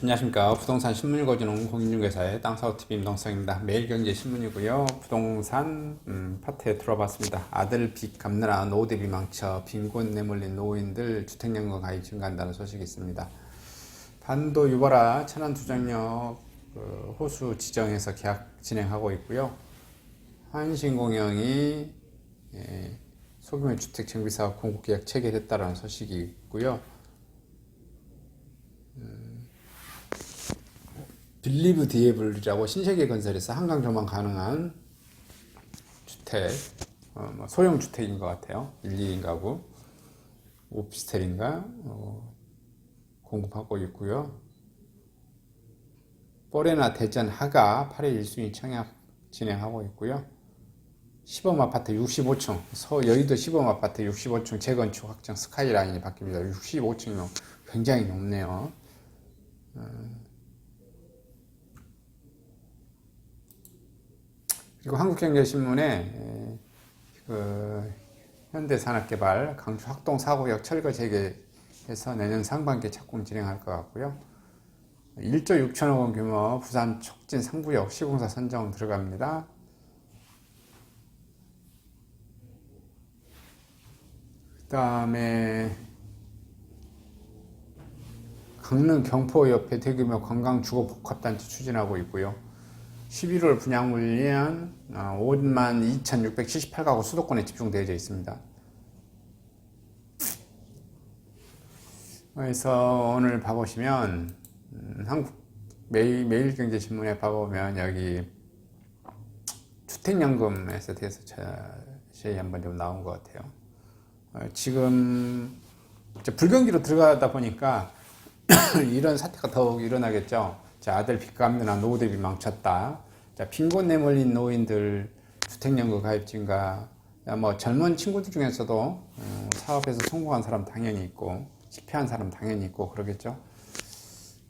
안녕하십니까. 부동산 신문 읽어주는 공인중개사의 땅사업TV 임동성입니다. 매일경제 신문이고요. 부동산 음, 파트에 들어봤습니다. 아들 빚 갚느라 노후 대비 망쳐 빈곤 내몰린 노인들 주택연금 가입 증가한다는 소식이 있습니다. 반도 유보라 천안 두정역 그 호수 지정에서 계약 진행하고 있고요. 한신공영이 예, 소규모 주택 정비사업 공급 계약 체결했다는 소식이 있고요 빌리브 디에블이라고 신세계 건설에서 한강 조망 가능한 주택, 어, 뭐 소형 주택인 것 같아요. 1, 2인 가구, 오피스텔인가 어, 공급하고 있고요. 뽀레나 대전 하가 8회 1순위 청약 진행하고 있고요. 시범 아파트 65층, 서 여의도 시범 아파트 65층 재건축 확정 스카이라인이 바뀝니다. 65층이면 굉장히 높네요. 그리고 한국경제신문에 에, 그 현대산업개발 강주 학동 사고역 철거 재개해서 내년 상반기에 착공 진행할 것 같고요. 1조 6천억 원 규모 부산 촉진 상구역 시공사 선정 들어갑니다. 그 다음에 강릉 경포 옆에 대규모 관광 주거 복합단지 추진하고 있고요. 11월 분양 물량 5만 2,678가구 수도권에 집중되어 있습니다. 그래서 오늘 봐보시면 음, 한국 매일 매일경제신문에 봐보면 여기 주택연금에서 대해서 자세히 한번 좀 나온 것 같아요. 어, 지금 불경기로 들어가다 보니까 이런 사태가 더욱 일어나겠죠. 자, 아들 빚 갚느라 노후 대비 망쳤다. 자, 빈곤 내몰린 노인들 주택연금 가입 증가. 야, 뭐 젊은 친구들 중에서도 어, 사업에서 성공한 사람 당연히 있고 실패한 사람 당연히 있고 그러겠죠.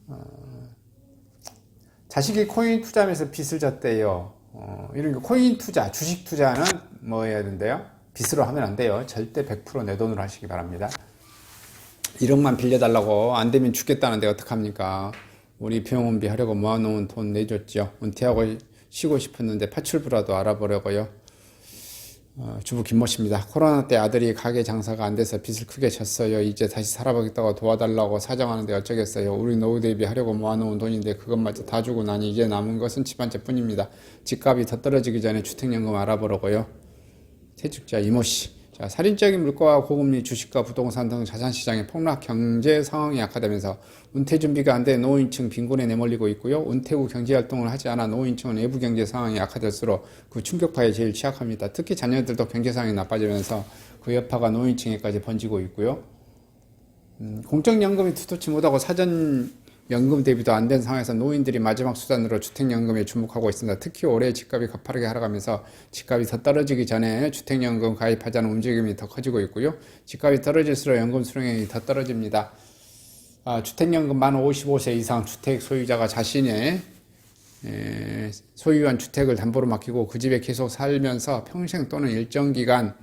어, 자식이 코인 투자하면서 빚을 졌대요. 어, 이런 거 코인 투자, 주식 투자는 뭐 해야 된대요? 빚으로 하면 안 돼요. 절대 100%내 돈으로 하시기 바랍니다. 1억만 빌려달라고 안 되면 죽겠다는데 어떡합니까? 우리 병원비 하려고 모아놓은 돈 내줬죠. 은퇴하고 쉬고 싶었는데 파출부라도 알아보려고요. 어, 주부 김모 씨입니다. 코로나 때 아들이 가게 장사가 안 돼서 빚을 크게 졌어요. 이제 다시 살아보겠다고 도와달라고 사정하는데 어쩌겠어요. 우리 노후 대비 하려고 모아놓은 돈인데 그것마저 다 주고 나니 이제 남은 것은 집 한 채 뿐입니다. 집값이 더 떨어지기 전에 주택연금 알아보려고요. 퇴직자 이모 씨. 자, 살인적인 물가와 고금리 주식과 부동산 등 자산시장의 폭락 경제 상황이 악화되면서 은퇴 준비가 안 된 노인층 빈곤에 내몰리고 있고요. 은퇴 후 경제활동을 하지 않아 노인층은 내부 경제 상황이 악화될수록 그 충격파에 제일 취약합니다. 특히 자녀들도 경제 상황이 나빠지면서 그 여파가 노인층에까지 번지고 있고요. 음, 공적연금이 투투치 못하고 사전 연금 대비도 안 된 상황에서 노인들이 마지막 수단으로 주택연금에 주목하고 있습니다. 특히 올해 집값이 가파르게 하락하면서 집값이 더 떨어지기 전에 주택연금 가입하자는 움직임이 더 커지고 있고요. 집값이 떨어질수록 연금 수령액이 더 떨어집니다. 아, 주택연금 만 55세 이상 주택 소유자가 자신의 에, 소유한 주택을 담보로 맡기고 그 집에 계속 살면서 평생 또는 일정 기간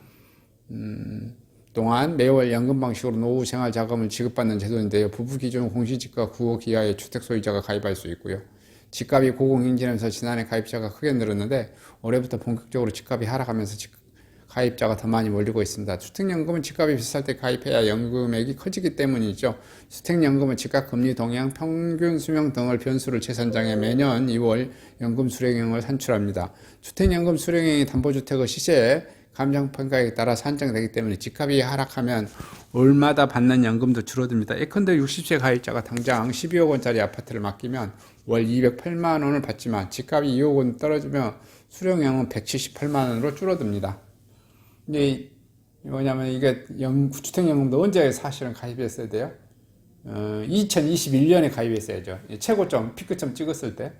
음, 동안 매월 연금 방식으로 노후 생활 자금을 지급받는 제도인데요. 부부 기준 공시지가 9억 이하의 주택 소유자가 가입할 수 있고요. 집값이 고공행진하면서 지난해 가입자가 크게 늘었는데 올해부터 본격적으로 집값이 하락하면서 집, 가입자가 더 많이 몰리고 있습니다. 주택연금은 집값이 비쌀 때 가입해야 연금액이 커지기 때문이죠. 주택연금은 집값 금리 동향, 평균 수명 등을 변수를 재산장에 매년 2월 연금 수령액을 산출합니다. 주택연금 수령액이 담보주택의 시세에 감정평가에 따라 산정되기 때문에 집값이 하락하면 월마다 받는 연금도 줄어듭니다. 예컨대 60세 가입자가 당장 12억 원짜리 아파트를 맡기면 월 208만 원을 받지만 집값이 2억 원 떨어지면 수령액은 178만 원으로 줄어듭니다. 근데 뭐냐면 이게 연, 주택연금도 언제 사실은 가입했어야 돼요? 어, 2021년에 가입했어야죠. 최고점, 피크점 찍었을 때.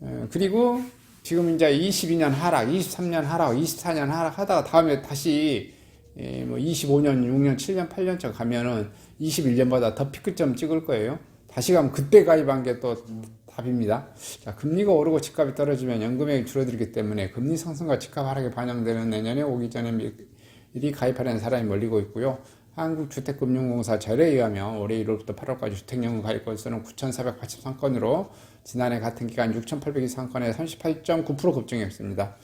어, 그리고 지금 이제 22년 하락, 23년 하락, 24년 하락 하다가 다음에 다시 예, 뭐 25년, 6년, 7년, 8년째 가면은 21년보다 더 피크점 찍을 거예요. 다시 가면 그때 가입한 게 또 답입니다. 자, 금리가 오르고 집값이 떨어지면 연금액이 줄어들기 때문에 금리 상승과 집값 하락에 반영되는 내년에 오기 전에 미리 가입하려는 사람이 몰리고 있고요. 한국주택금융공사 절에 의하면 올해 1월부터 8월까지 주택연금 가입 건수는 9,483건으로 지난해 같은 기간 6,823건에 38.9% 급증했습니다.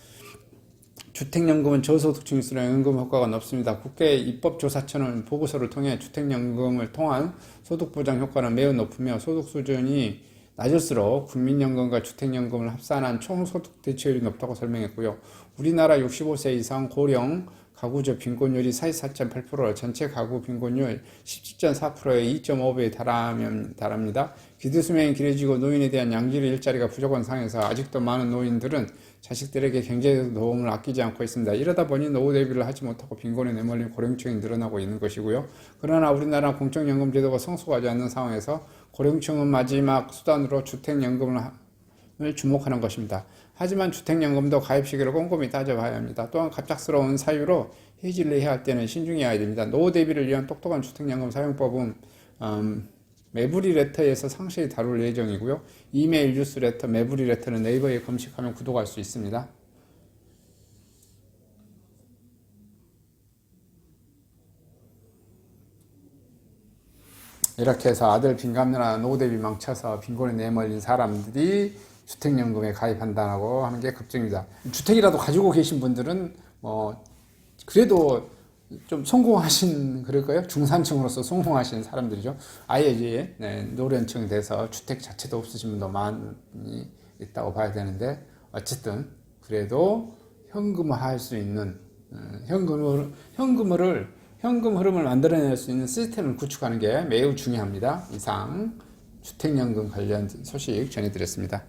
주택연금은 저소득층일수록 연금 효과가 높습니다. 국가입법조사처는 보고서를 통해 주택연금을 통한 소득보장 효과는 매우 높으며 소득 수준이 낮을수록 국민연금과 주택연금을 합산한 총소득 대체율이 높다고 설명했고요. 우리나라 65세 이상 고령 가구조 빈곤율이 44.8%, 전체 가구 빈곤율 17.4%의 2.5배에 달하면 달합니다. 기대수명이 길어지고 노인에 대한 양질의 일자리가 부족한 상황에서 아직도 많은 노인들은 자식들에게 경제적 도움을 아끼지 않고 있습니다. 이러다 보니 노후 대비를 하지 못하고 빈곤에 내몰린 고령층이 늘어나고 있는 것이고요. 그러나 우리나라 공적연금 제도가 성숙하지 않는 상황에서 고령층은 마지막 수단으로 주택연금을 주목하는 것입니다. 하지만 주택연금도 가입 시기를 꼼꼼히 따져봐야 합니다. 또한 갑작스러운 사유로 해지를 해야 할 때는 신중해야 됩니다. 노후 대비를 위한 똑똑한 주택연금 사용법은 음, 매부리 레터에서 상세히 다룰 예정이고요. 이메일 뉴스 레터, 매부리 레터는 네이버에 검색하면 구독할 수 있습니다. 이렇게 해서 아들 빈감느라 노후 대비 망쳐서 빈곤에 내몰린 사람들이 주택연금에 가입한다고 하는 게 급증입니다. 주택이라도 가지고 계신 분들은 뭐 그래도 좀 성공하신 그럴까요? 중산층으로서 성공하신 사람들이죠. 아예 이제 네, 노련층이 돼서 주택 자체도 없으신 분도 많이 있다고 봐야 되는데 어쨌든 그래도 현금화할 수 있는 어, 현금을 현금을 현금 흐름을 만들어낼 수 있는 시스템을 구축하는 게 매우 중요합니다. 이상 주택연금 관련 소식 전해드렸습니다.